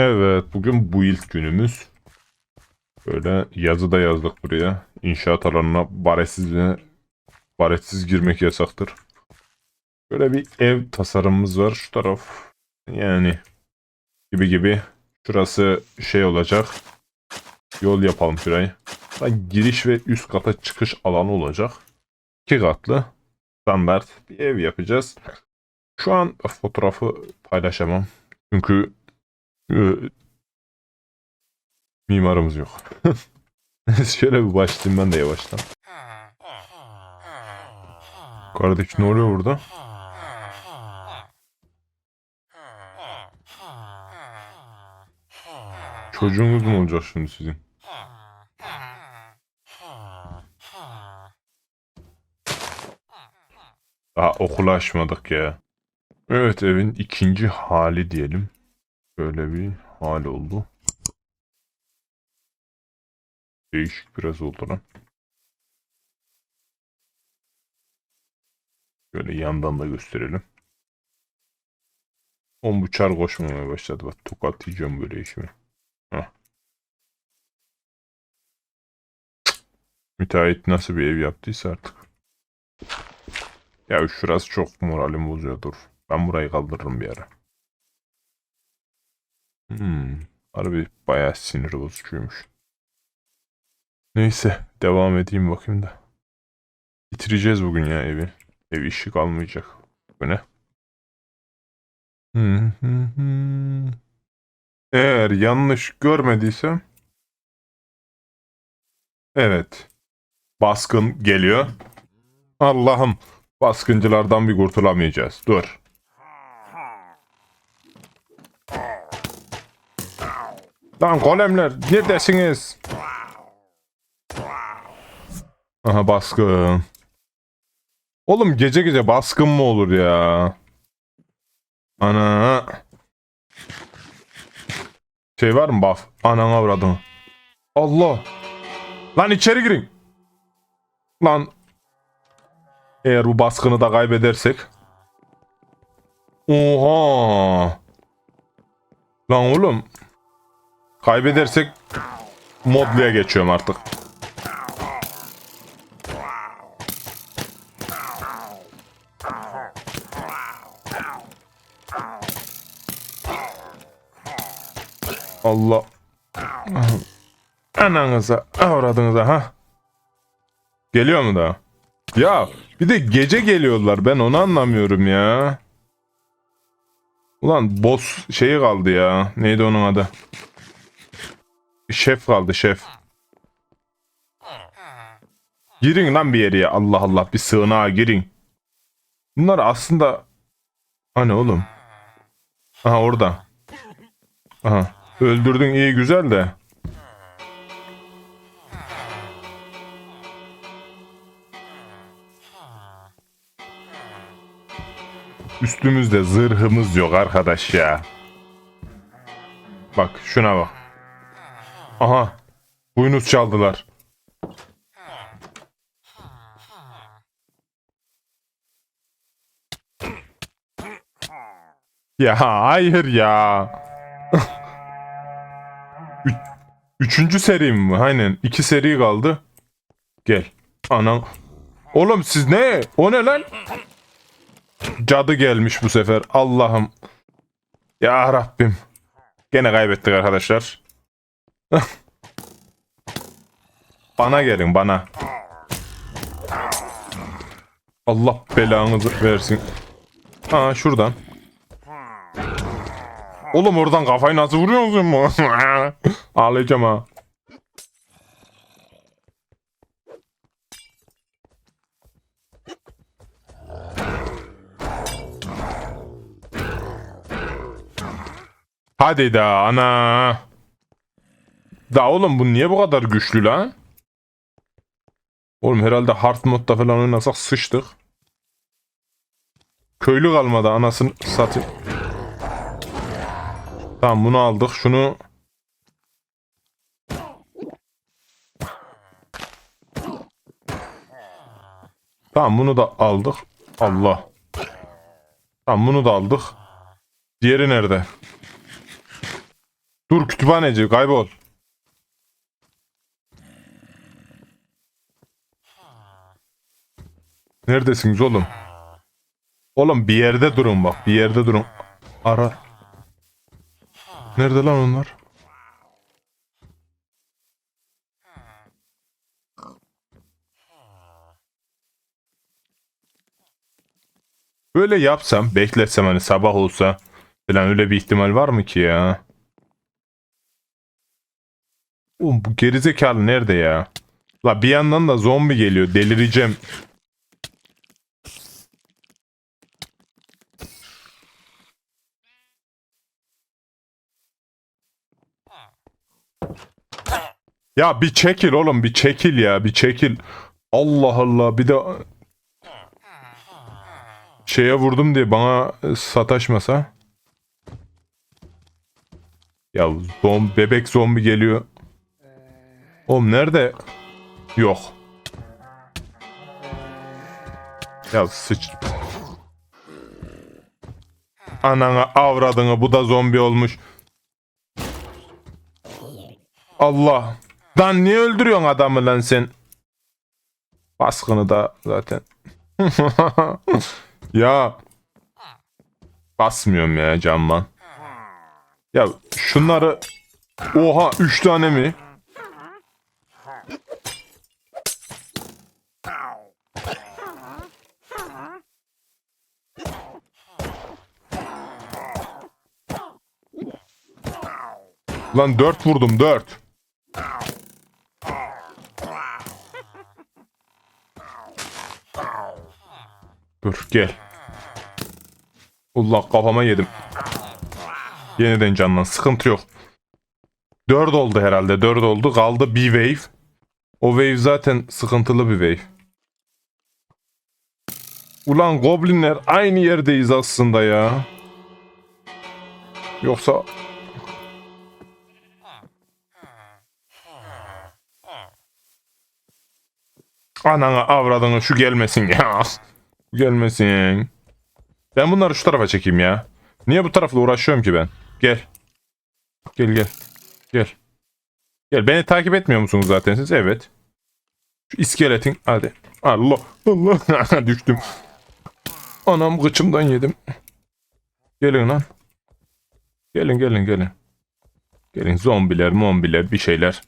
Evet, bugün bu ilk günümüz. Böyle yazı da yazdık buraya. İnşaat alanına baretsiz ve baretsiz girmek yasaktır. Böyle bir ev tasarımımız var şu taraf. Yani gibi gibi. Şurası şey olacak. Yol yapalım şurayı. Giriş ve üst kata çıkış alanı olacak. İki katlı standart bir ev yapacağız. Şu an fotoğrafı paylaşamam. Çünkü e, mimarımız yok. Şöyle bir başlayayım ben de yavaştan. Kardeş ne oluyor burada? Çocuğunuz mu olacak şimdi sizin? Daha okulu açmadık ya. Evet evin ikinci hali diyelim. Böyle bir hal oldu. Değişik biraz oldu lan. Böyle yandan da gösterelim. On bu çar koşmamaya başladı. Bak tokat yiyeceğim böyle işimi. Hah. Müteahhit nasıl bir ev yaptıysa artık. Ya şurası çok moralim bozuyor dur. Ben burayı kaldırırım bir ara. Hmm. Harbi bayağı sinir bozucuymuş. Neyse devam edeyim bakayım da. Bitireceğiz bugün ya evi. Ev işi kalmayacak. Bu ne? Hı hı hı. Eğer yanlış görmediysem Evet. Baskın geliyor. Allah'ım baskıncılardan bir kurtulamayacağız. Dur. Lan golemler neredesiniz? Aha baskın. Oğlum gece gece baskın mı olur ya? Ana. Şey var mı buff? Anana avradın. Allah. Lan içeri girin. Lan. Eğer bu baskını da kaybedersek. Oha. Lan oğlum. Kaybedersek modluya geçiyorum artık. Allah. Ananıza, avradınıza ha. Geliyor mu da? Ya bir de gece geliyorlar ben onu anlamıyorum ya. Ulan boss şeyi kaldı ya. Neydi onun adı? Şef kaldı şef. Girin lan bir yere ya. Allah Allah bir sığınağa girin. Bunlar aslında hani oğlum. Aha orada. Aha. Öldürdün iyi güzel de. Üstümüzde zırhımız yok arkadaş ya. Bak şuna bak. Aha. Buynuz çaldılar. Ya hayır ya. Üç- üçüncü seri mi? Aynen. iki seri kaldı. Gel. Anam. Oğlum siz ne? O ne lan? Cadı gelmiş bu sefer. Allah'ım. Ya Rabbim. Gene kaybettik arkadaşlar. Bana gelin bana. Allah belanızı versin. Ha şuradan. Oğlum oradan kafayı nasıl vuruyorsun mu? Ağlayacağım ha. Hadi da ana. Da oğlum bu niye bu kadar güçlü lan? Oğlum herhalde hard modda falan oynasak sıçtık. Köylü kalmadı anasını satayım. Tamam bunu aldık. Şunu Tamam bunu da aldık. Allah. Tamam bunu da aldık. Diğeri nerede? Dur kütüphaneci kaybol. Neredesiniz oğlum? Oğlum bir yerde durun bak. Bir yerde durun. Ara. Nerede lan onlar? Böyle yapsam, bekletsem hani sabah olsa falan öyle bir ihtimal var mı ki ya? Oğlum bu gerizekalı nerede ya? La bir yandan da zombi geliyor. Delireceğim. Ya bir çekil oğlum bir çekil ya bir çekil. Allah Allah bir de şeye vurdum diye bana sataşmasa. Ya zom bebek zombi geliyor. Oğlum nerede? Yok. Ya sıç. Anana avradını bu da zombi olmuş. Allah. Lan niye öldürüyorsun adamı lan sen? Baskını da zaten. ya. Basmıyorum ya camdan. Ya şunları... Oha 3 tane mi? Lan 4 vurdum 4. Dur gel. Allah kafama yedim. Yeniden canlan. Sıkıntı yok. 4 oldu herhalde. 4 oldu. Kaldı bir wave. O wave zaten sıkıntılı bir wave. Ulan goblinler aynı yerdeyiz aslında ya. Yoksa Ananı avradını şu gelmesin ya. Gelmesin. Ben bunları şu tarafa çekeyim ya. Niye bu tarafla uğraşıyorum ki ben? Gel. Gel gel. Gel. Gel beni takip etmiyor musunuz zaten siz? Evet. Şu iskeletin hadi. Allah Allah düştüm. Anam gıçımdan yedim. Gelin lan. Gelin gelin gelin. Gelin zombiler mombiler bir şeyler.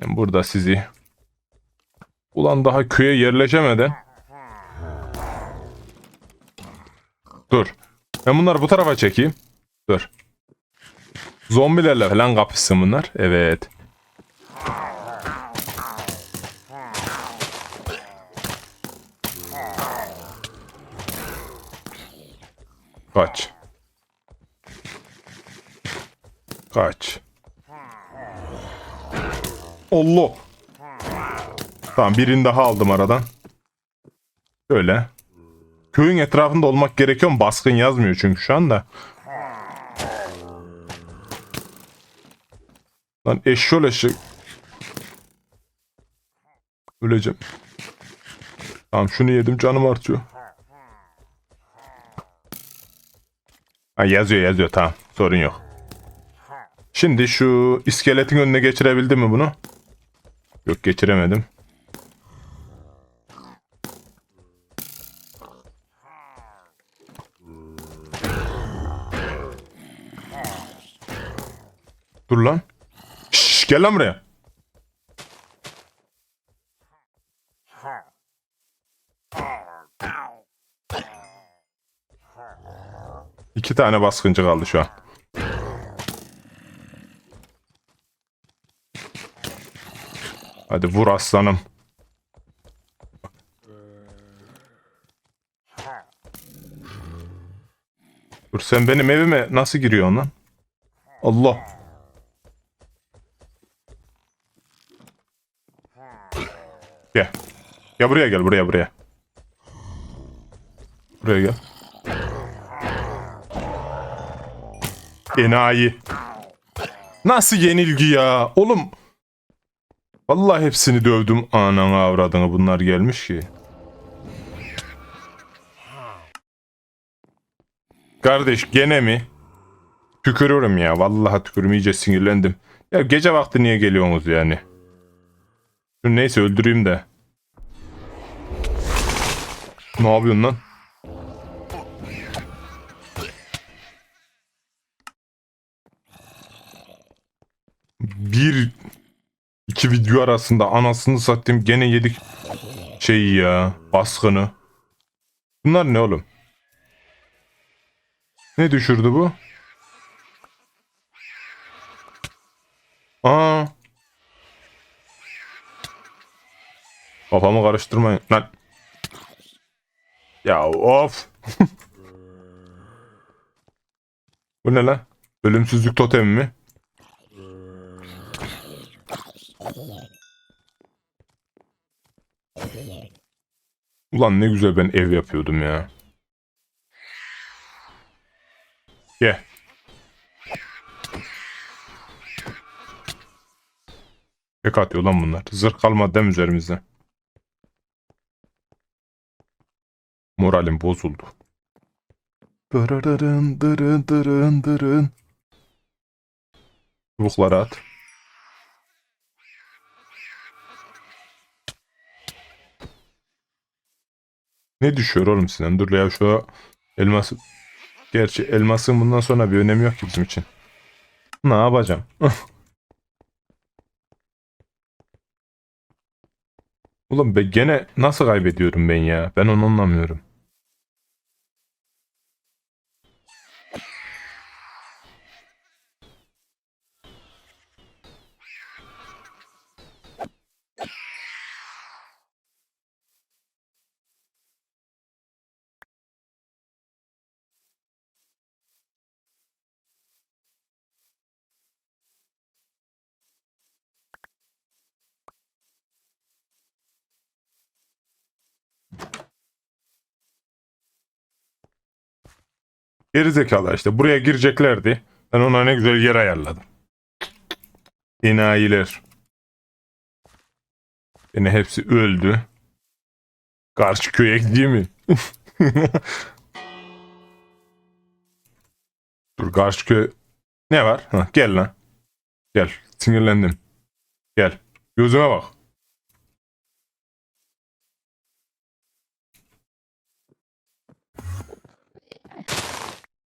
Ben burada sizi Ulan daha köye yerleşemeden. Dur. Ben bunları bu tarafa çekeyim. Dur. Zombilerle falan kapışsın bunlar. Evet. Kaç. Kaç. Allah. Tamam birini daha aldım aradan. Şöyle. Köyün etrafında olmak gerekiyor mu? Baskın yazmıyor çünkü şu anda. Lan eşşol eşek. Öleceğim. Tamam şunu yedim canım artıyor. Ha yazıyor yazıyor tamam sorun yok. Şimdi şu iskeletin önüne geçirebildim mi bunu? Yok geçiremedim. Dur lan. Şşş gel lan buraya. İki tane baskıncı kaldı şu an. Hadi vur aslanım. Dur sen benim evime nasıl giriyorsun lan? Allah. Gel. Gel buraya gel buraya buraya. Buraya gel. Enayi. Nasıl yenilgi ya? Oğlum. Vallahi hepsini dövdüm. Ananı avradını bunlar gelmiş ki. Kardeş gene mi? Tükürüyorum ya. Vallahi tükürüm iyice sinirlendim. Ya gece vakti niye geliyorsunuz yani? Dur neyse öldüreyim de. Ne yapıyorsun lan? Bir iki video arasında anasını satayım gene yedik şeyi ya baskını. Bunlar ne oğlum? Ne düşürdü bu? Aa. Kafamı karıştırmayın lan. Ya of. bu ne lan? Ölümsüzlük totemi mi? Ulan ne güzel ben ev yapıyordum ya. Gel. Pek atıyor lan bunlar. Zırh kalmadı değil mi üzerimizde? Moralim bozuldu. Dırırırın dırın dırın dırın. Çubukları at. Ne düşüyor oğlum sizden? Dur ya şu elması... Gerçi elmasın bundan sonra bir önemi yok ki bizim için. Ne yapacağım? Oğlum be gene nasıl kaybediyorum ben ya? Ben onu anlamıyorum. Gerizekalı işte buraya gireceklerdi. Ben ona ne güzel yer ayarladım. Enayiler. Yine hepsi öldü. Karşı köye gideyim mi? Dur karşı köy... Ne var? Ha, gel lan. Gel. Sinirlendim. Gel. Gözüme bak.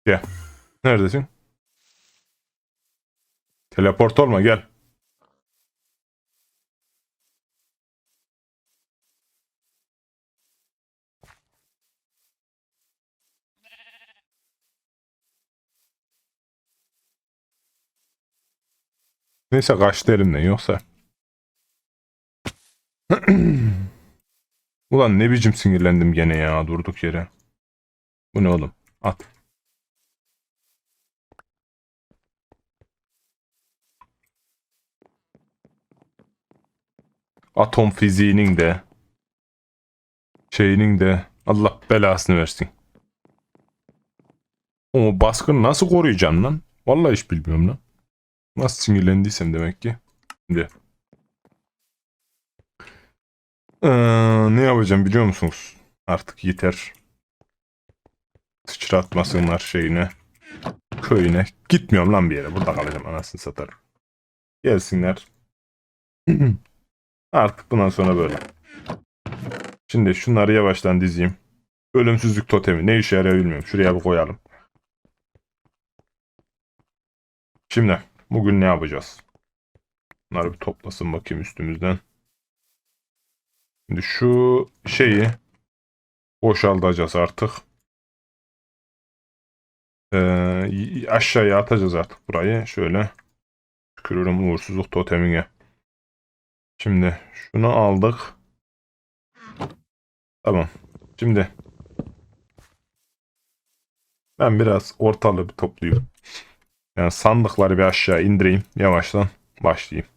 Gel. Neredesin? Teleport olma gel. Neyse kaçtı elimden yoksa. Ulan ne biçim sinirlendim gene ya durduk yere. Bu ne oğlum? At. Atom fiziğinin de şeyinin de Allah belasını versin. O baskını nasıl koruyacağım lan? Vallahi hiç bilmiyorum lan. Nasıl sinirlendiysem demek ki. Şimdi. Ee, ne yapacağım biliyor musunuz? Artık yeter. Sıçratmasınlar şeyine. Köyüne. Gitmiyorum lan bir yere. Burada kalacağım anasını satarım. Gelsinler. Artık bundan sonra böyle. Şimdi şunları yavaştan dizeyim. Ölümsüzlük totemi ne işe yarıyor bilmiyorum. Şuraya bir koyalım. Şimdi bugün ne yapacağız? Bunları bir toplasın bakayım üstümüzden. Şimdi şu şeyi boşaltacağız artık. Ee, aşağıya atacağız artık burayı. Şöyle tükürürüm uğursuzluk totemine. Şimdi şunu aldık. Tamam. Şimdi ben biraz ortalığı bir toplayayım. Yani sandıkları bir aşağı indireyim. Yavaştan başlayayım.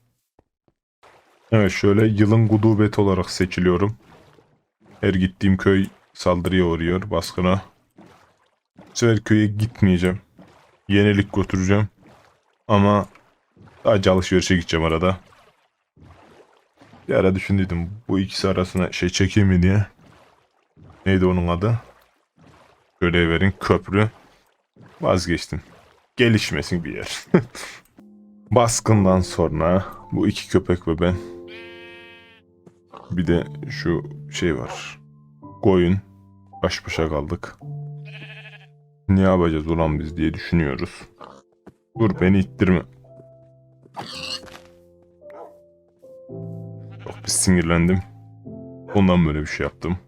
Evet şöyle yılın gudubeti olarak seçiliyorum. Her gittiğim köy saldırıya uğruyor baskına. Sefer köye gitmeyeceğim. Yenilik götüreceğim. Ama sadece alışverişe gideceğim arada. Bir ara düşündüydüm bu ikisi arasına şey çekeyim mi diye. Neydi onun adı? Görev verin köprü. Vazgeçtim. gelişmesin bir yer. Baskından sonra bu iki köpek ve ben bir de şu şey var. Koyun. Baş başa kaldık. Ne yapacağız ulan biz diye düşünüyoruz. Dur beni ittirme. Sinirlendim. Ondan böyle bir şey yaptım.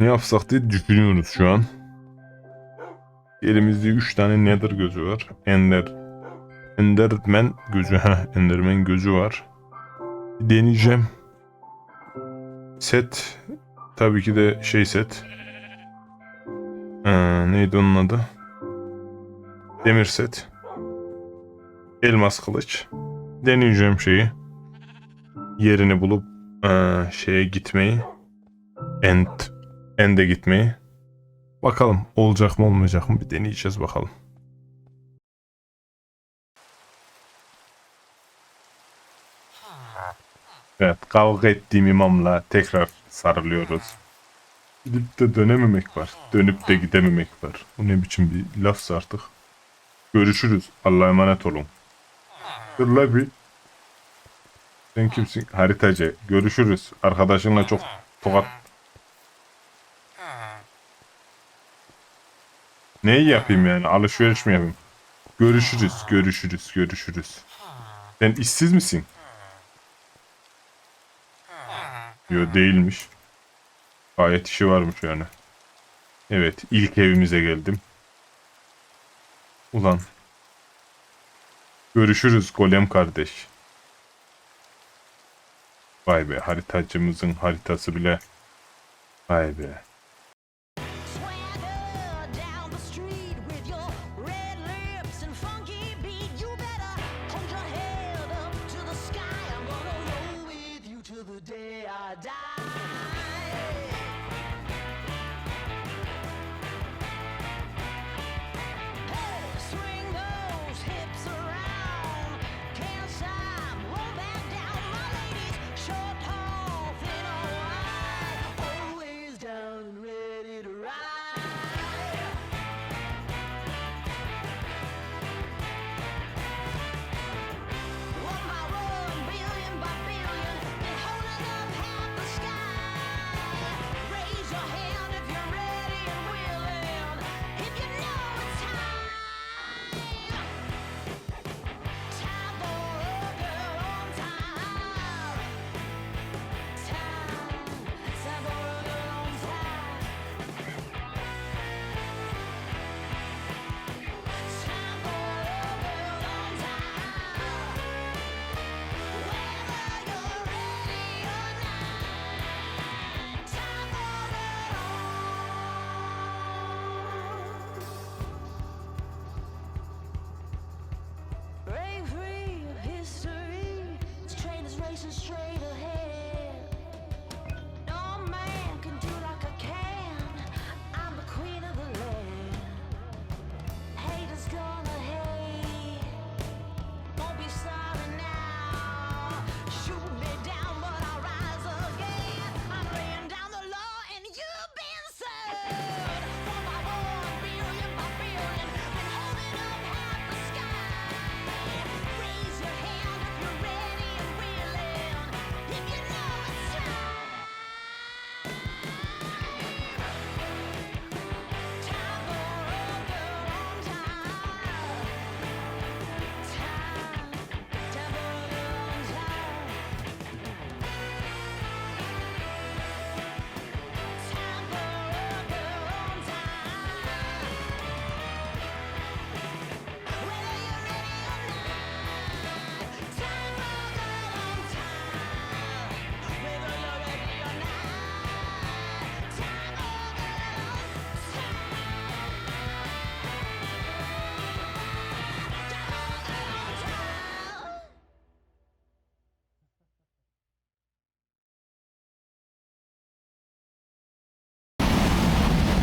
Ne yapsak diye düşünüyoruz şu an. Elimizde 3 tane Nether gözü var. Ender Enderman gözü. ha Enderman gözü var. Deneyeceğim. Set tabii ki de şey set. Ee, neydi onun adı? Demir set. Elmas kılıç. Deneyeceğim şeyi. Yerini bulup ee, şeye gitmeyi. End End'e gitmeyi. Bakalım olacak mı olmayacak mı bir deneyeceğiz bakalım. Evet kavga ettiğim imamla tekrar sarılıyoruz. Gidip de dönememek var. Dönüp de gidememek var. Bu ne biçim bir lafsa artık. Görüşürüz. Allah'a emanet olun. Dur la bir. Sen kimsin? Haritacı. Görüşürüz. Arkadaşınla çok tokat. Neyi yapayım yani? Alışveriş mi yapayım? Görüşürüz. Görüşürüz. Görüşürüz. Sen işsiz misin? Yo değilmiş. Gayet işi varmış yani. Evet ilk evimize geldim. Ulan. Görüşürüz golem kardeş. Vay be haritacımızın haritası bile. Vay be.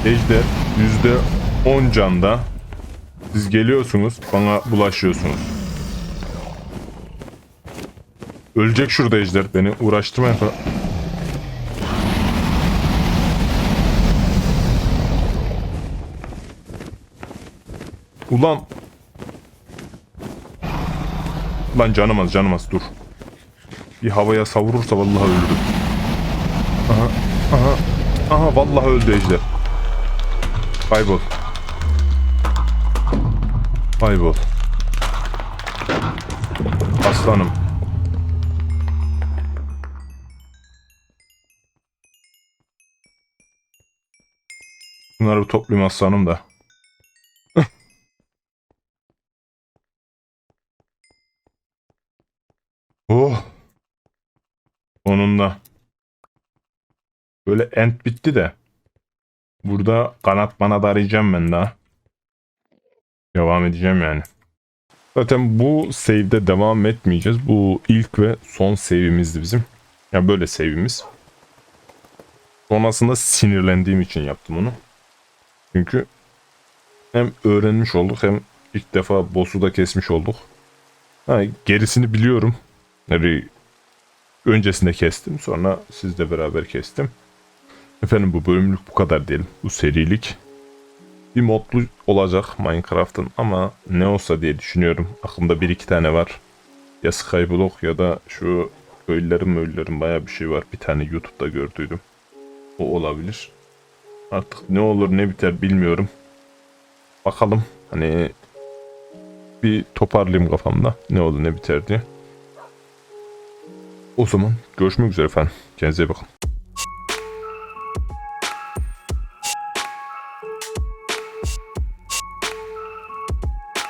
Ejder yüzde 10 canda. Siz geliyorsunuz bana bulaşıyorsunuz. Ölecek şurada ejder beni uğraştırmayın falan. Ulan. Lan canım az canım az dur. Bir havaya savurursa vallahi öldüm. Aha aha aha vallahi öldü ejder. Kaybol. Kaybol. Aslanım. Bunları toplayayım aslanım da. oh. Sonunda. Böyle end bitti de. Burada kanat bana da arayacağım ben daha. Devam edeceğim yani. Zaten bu save'de devam etmeyeceğiz. Bu ilk ve son save'imizdi bizim. Yani böyle save'imiz. Sonrasında sinirlendiğim için yaptım onu. Çünkü hem öğrenmiş olduk hem ilk defa boss'u da kesmiş olduk. Ha, gerisini biliyorum. Yani öncesinde kestim sonra sizle beraber kestim. Efendim bu bölümlük bu kadar diyelim. Bu serilik. Bir modlu olacak Minecraft'ın ama ne olsa diye düşünüyorum. Aklımda bir iki tane var. Ya Skyblock ya da şu köylülerin möylülerin baya bir şey var. Bir tane YouTube'da gördüydüm. O olabilir. Artık ne olur ne biter bilmiyorum. Bakalım hani bir toparlayayım kafamda. Ne olur ne biter diye. O zaman görüşmek üzere efendim. Kendinize iyi bakın.